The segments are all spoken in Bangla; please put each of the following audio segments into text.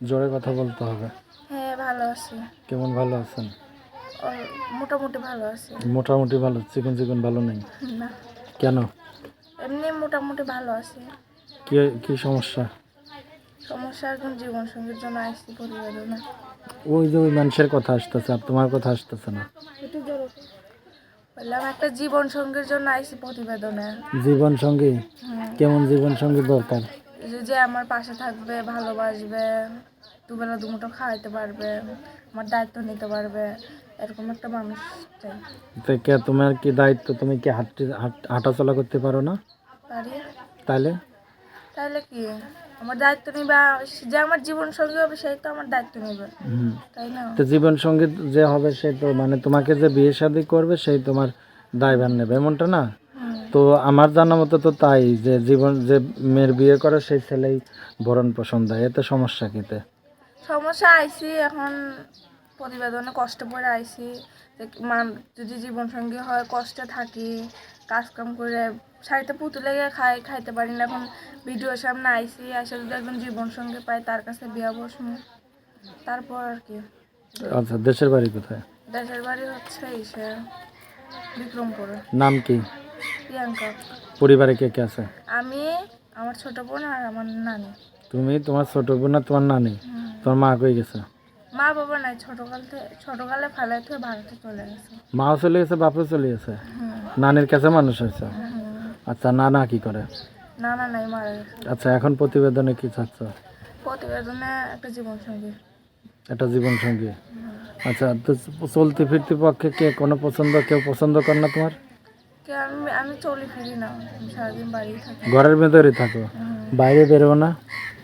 জোরে কথা বলতে হবে। হ্যাঁ ভালো আছি। কেমন ভালো আছেন? মোটামুটি ভালো আছি। মোটামুটি ভালো চিকন চিকন ভালো নেই? না। কেন? এমনি মোটামুটি ভালো আছি। কি কি সমস্যা? সমস্যা এখন জীবন সঙ্গীর জন্য আসছি প্রতিবেদনে ওই যে ওই মানুষের কথা আসতেছে আর তোমার কথা আসতেছে না। বললাম একটা জীবন সঙ্গীর জন্য আইসি প্রতিবেদনে জীবন সঙ্গী কেমন জীবন সঙ্গী দরকার? যে- আমার পাশে থাকবে ভালোবাসবে দুবেলা দুমুটো খাওয়াইতে পারবে আমার দায়িত্ব নিতে পারবে এরকম একটা মানুষ চাই। তো কে তোমার কি দায়িত্ব? তুমি কি হাঁটতে হাঁট- হাঁটাচলা করতে পারো না? পারি। তাহলে তাহলে কি? আমার দায়িত্ব নিবে যে আমার জীবন সঙ্গী হবে সেই তো আমার দায়িত্ব নিবে। তাই না? তো জীবন সঙ্গী যে হবে সে তো মানে তোমাকে যে বিয়ে শাদী করবে সেই তোমার দায়ভার নেবে এমনটা না। তো আমার জানা মতো তো তাই যে জীবন যে মেয়ের বিয়ে করে সেই ছেলেই ভরণ পোষণ দেয়। এতে সমস্যা কিতে সমস্যা আইসি এখন প্রতিবেদনে কষ্ট পড়ে মান যদি জীবন সঙ্গী হয় কষ্টে থাকি কাজকাম করে শাড়িতে পুতুল লেগে খাই খাইতে পারি না। এখন ভিডিওর সামনে আইসি আসে যদি একজন জীবন সঙ্গী পাই তার কাছে বিয়া বসবো। তারপর আর কি। আচ্ছা দেশের বাড়ি কোথায়? দেশের বাড়ি হচ্ছে ইসে বিক্রমপুরে। নাম কি? প্রিয়াঙ্কা। পরিবারে কে কে আছে? আমি আমার ছোট বোন আর আমার নানি। তুমি তোমার ছোট বোন আর তোমার নানি? তোমার মা কই গেছে? মা বাবা নাই ছোটকাল থেকে ছোটকালে ফেলাই থেকে ভারতে চলে গেছে। মাও চলে গেছে বাপও চলে গেছে? নানির কাছে মানুষ হয়েছে। আচ্ছা নানা কি করে? নানা নাই মারা গেছে। আচ্ছা এখন প্রতিবেদনে কি চাচ্ছ? প্রতিবেদনে একটা জীবন সঙ্গী একটা জীবন সঙ্গী আচ্ছা তো চলতি ফিরতি পক্ষে কে কোনো পছন্দ কেউ পছন্দ করে না তোমার? আমি আমি চলি ফিরি না। সারাদিন বাড়িই থাকি। ঘরের ভেতরেই থাকো? বাইরে বেরো না?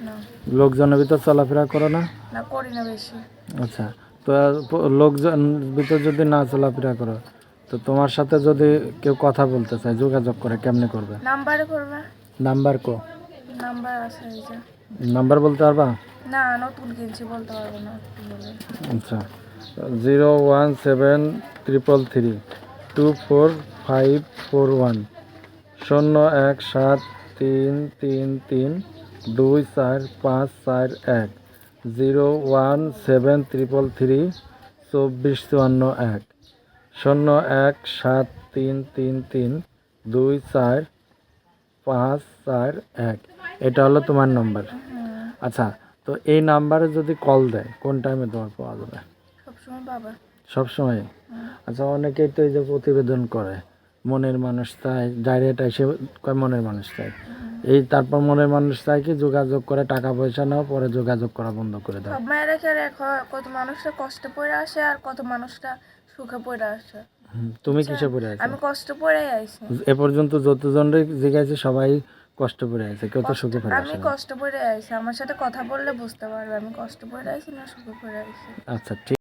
না। লোকজনের ভিতর চলাফেরা করো না? না করি না বেশি। আচ্ছা তো লোকজন ভিতর যদি না চলাফেরা করো তো তোমার সাথে যদি কেউ কথা বলতে চায় যোগাযোগ করে কেমনে করবে? নাম্বারে করবে। নাম্বার কো? নাম্বার আছে এই যে। নাম্বার বলতে পারবা? না নতুন কিনছি বলতে পারব না। আচ্ছা zero one seven triple three two four five four one শূন্য এক সাত তিন তিন তিন দুই চার পাঁচ চার এক zero one seven triple three চব্বিশ চুয়ান্ন এক শূন্য এক সাত তিন তিন তিন দুই চার পাঁচ চার এক এটা হলো তোমার নম্বর আচ্ছা তো এই নাম্বারে যদি কল দেয় কোন টাইমে তোমার পাওয়া যাবে? সবসময় আচ্ছা অনেকেই তো এই যে প্রতিবেদন করে। মনের মানুষ চাই ডাইরেক্ট এসে কয় মনের মানুষ চাই এই তারপর মনের মানুষ চাই কি যোগাযোগ করে টাকা পয়সা নাও পরে যোগাযোগ করা বন্ধ করে দাও। সব মায়েরা কত মানুষটা কষ্ট পড়ে আসে আর কত মানুষটা সুখে পড়ে আসে। তুমি কিসে পড়ে আছো? আমি কষ্ট পড়েই আইছি। এ পর্যন্ত যতজনরে জিজ্ঞাসা সবাই কষ্ট পড়ে আছে কেউ তো সুখে পড়ে আমি কষ্ট পড়ে আইছি। আমার সাথে কথা বললে বুঝতে পারবে আমি কষ্ট পড়ে আইছি না সুখে পড়ে আইছি। আচ্ছা ঠিক